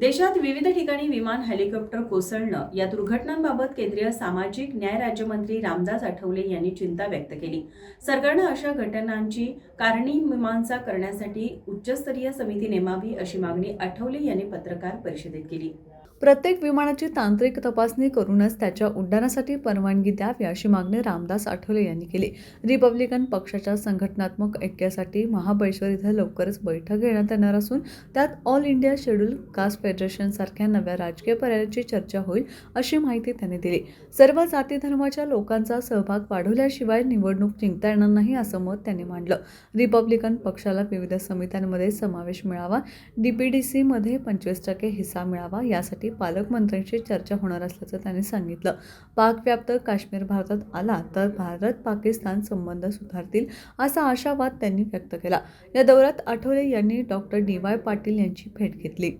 देशात विविध ठिकाणी विमान हेलिकॉप्टर कोसळणं या दुर्घटनांबाबत केंद्रीय सामाजिक न्याय राज्यमंत्री रामदास आठवले यांनी चिंता व्यक्त केली. सरकारनं अशा घटनांची कारणी मीमांसा करण्यासाठी उच्चस्तरीय समिती नेमावी अशी मागणी आठवले यांनी पत्रकार परिषदेत केली. प्रत्येक विमानाची तांत्रिक तपासणी करूनच त्याच्या उड्डाणासाठी परवानगी द्यावी अशी मागणी रामदास आठवले यांनी केली. रिपब्लिकन पक्षाच्या संघटनात्मक ऐक्यासाठी महाबळेश्वर इथं लवकरच बैठक घेण्यात येणार असून त्यात ऑल इंडिया शेड्यूल कास्ट फेडरेशनसारख्या नव्या राजकीय पर्यायाची चर्चा होईल अशी माहिती त्यांनी दिली. सर्व जाती धर्माच्या लोकांचा सहभाग वाढवल्याशिवाय निवडणूक जिंकता येणार नाही असं मत त्यांनी मांडलं. रिपब्लिकन पक्षाला विविध समित्यांमध्ये समावेश मिळावा डीपीडीसीमध्ये पंचवीस टक्के हिस्सा मिळावा यासाठी पालकमंत्र्यांशी चर्चा होणार असल्याचं त्यांनी सांगितलं. पाकव्याप्त काश्मीर भारतात आला तर भारत पाकिस्तान संबंध सुधारतील असा आशावाद त्यांनी व्यक्त केला. या दौऱ्यात आठवले यांनी डॉक्टर डी वाय पाटील यांची भेट घेतली.